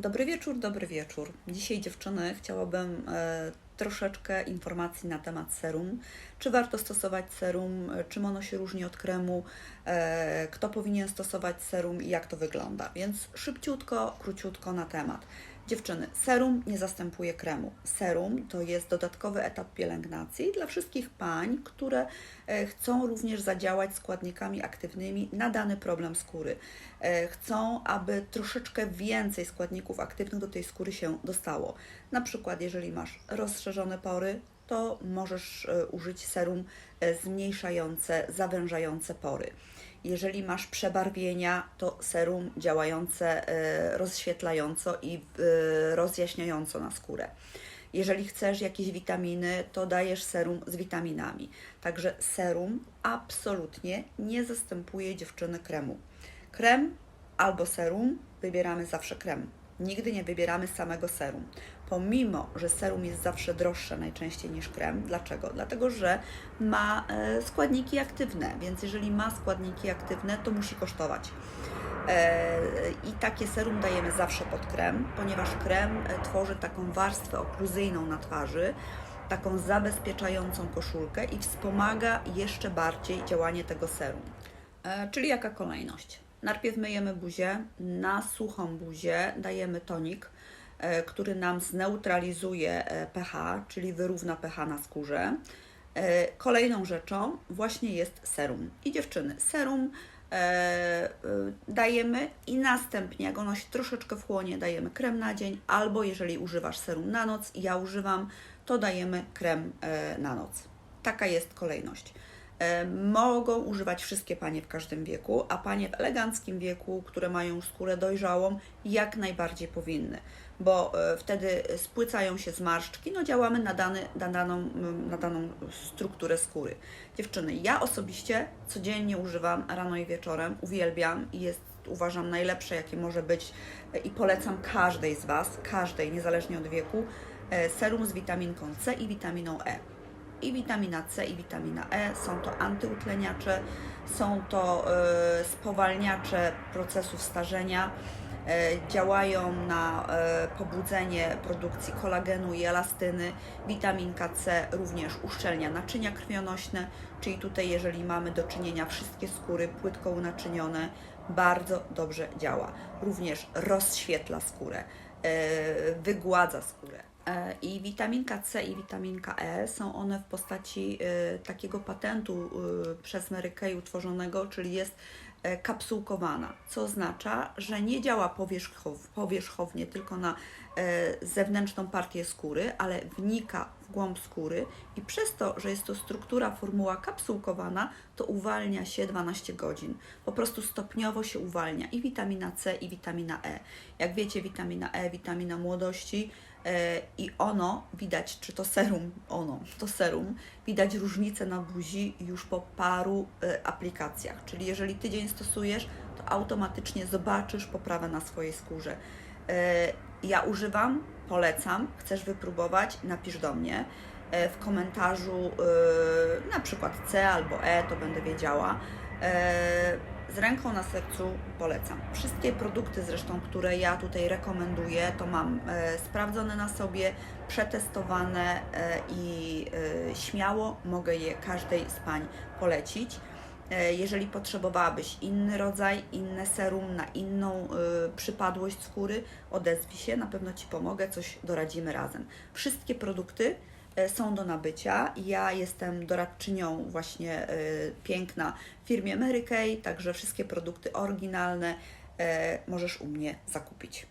Dobry wieczór, dobry wieczór. Dzisiaj dziewczyny chciałabym e, troszeczkę informacji na temat serum. Czy warto stosować serum, czym ono się różni od kremu, e, kto powinien stosować serum i jak to wygląda. Więc szybciutko, króciutko na temat. Dziewczyny, serum nie zastępuje kremu. Serum to jest dodatkowy etap pielęgnacji dla wszystkich pań, które e, chcą również zadziałać składnikami aktywnymi na dany problem skóry. E, Chcą, aby troszeczkę więcej składników aktywnych do tej skóry się dostało. Na przykład, jeżeli masz rozszerzone pory, to możesz e, użyć serum e, zmniejszające, zawężające pory. Jeżeli masz przebarwienia, to serum działające e, rozświetlająco i rozjaśniająco na skórę. Jeżeli chcesz jakieś witaminy, to dajesz serum z witaminami. Także serum absolutnie nie zastępuje dziewczyny kremu. Krem albo serum, wybieramy zawsze krem. Nigdy nie wybieramy samego serum. Pomimo, że serum jest zawsze droższe najczęściej niż krem. Dlaczego? Dlatego, że ma e, składniki aktywne, więc jeżeli ma składniki aktywne, to musi kosztować. E, I takie serum dajemy zawsze pod krem, ponieważ krem e, tworzy taką warstwę okluzyjną na twarzy, taką zabezpieczającą koszulkę i wspomaga jeszcze bardziej działanie tego serum. Czyli jaka kolejność? Najpierw myjemy buzię, na suchą buzię dajemy tonik, który nam zneutralizuje e, pH, czyli wyrówna pH na skórze. E, Kolejną rzeczą właśnie jest serum. I dziewczyny, serum e, e, dajemy i następnie, jak ono się troszeczkę wchłonie, dajemy krem na dzień, albo jeżeli używasz serum na noc, ja używam, to dajemy krem e, na noc. Taka jest kolejność. E, Mogą używać wszystkie panie w każdym wieku, a panie w eleganckim wieku, które mają skórę dojrzałą, jak najbardziej powinny, bo e, wtedy spłycają się zmarszczki, no działamy na, dany, na, daną, na daną strukturę skóry. Dziewczyny, ja osobiście codziennie używam rano i wieczorem, uwielbiam i jest uważam najlepsze, jakie może być e, i polecam każdej z Was, każdej, niezależnie od wieku, serum z witaminką C i witaminą E i witamina C i witamina E. Są to antyutleniacze, są to e, spowalniacze procesów starzenia, e, działają na e, pobudzenie produkcji kolagenu i elastyny. Witaminka C również uszczelnia naczynia krwionośne, czyli tutaj jeżeli mamy do czynienia wszystkie skóry płytko unaczynione, bardzo dobrze działa. Również rozświetla skórę, wygładza skórę. E, I witaminka C i witaminka E są one w postaci e, takiego patentu e, przez Mary Kay utworzonego, czyli jest e, kapsułkowana, co oznacza, że nie działa powierzchow, powierzchownie tylko na e, zewnętrzną partię skóry, ale wnika w głąb skóry i przez to, że jest to struktura, formuła kapsułkowana, to uwalnia się 12 godzin. Po prostu stopniowo się uwalnia i witamina C, i witamina E. Jak wiecie, witamina E, witamina młodości, i ono widać, czy to serum, ono, to serum, widać różnicę na buzi już po paru e, aplikacjach. Czyli jeżeli tydzień stosujesz, to automatycznie zobaczysz poprawę na swojej skórze. E, Ja używam, polecam, chcesz wypróbować, napisz do mnie e, w komentarzu e, na przykład C albo E, to będę wiedziała. Z ręką na sercu polecam. Wszystkie produkty zresztą, które ja tutaj rekomenduję, to mam e, sprawdzone na sobie, przetestowane e, i e, śmiało mogę je każdej z pań polecić. Jeżeli potrzebowałabyś inny rodzaj, inne serum na inną przypadłość skóry, odezwij się, na pewno Ci pomogę, coś doradzimy razem. Wszystkie produkty są do nabycia. Ja jestem doradczynią właśnie y, piękna w firmie Mary Kay, także wszystkie produkty oryginalne e, możesz u mnie zakupić.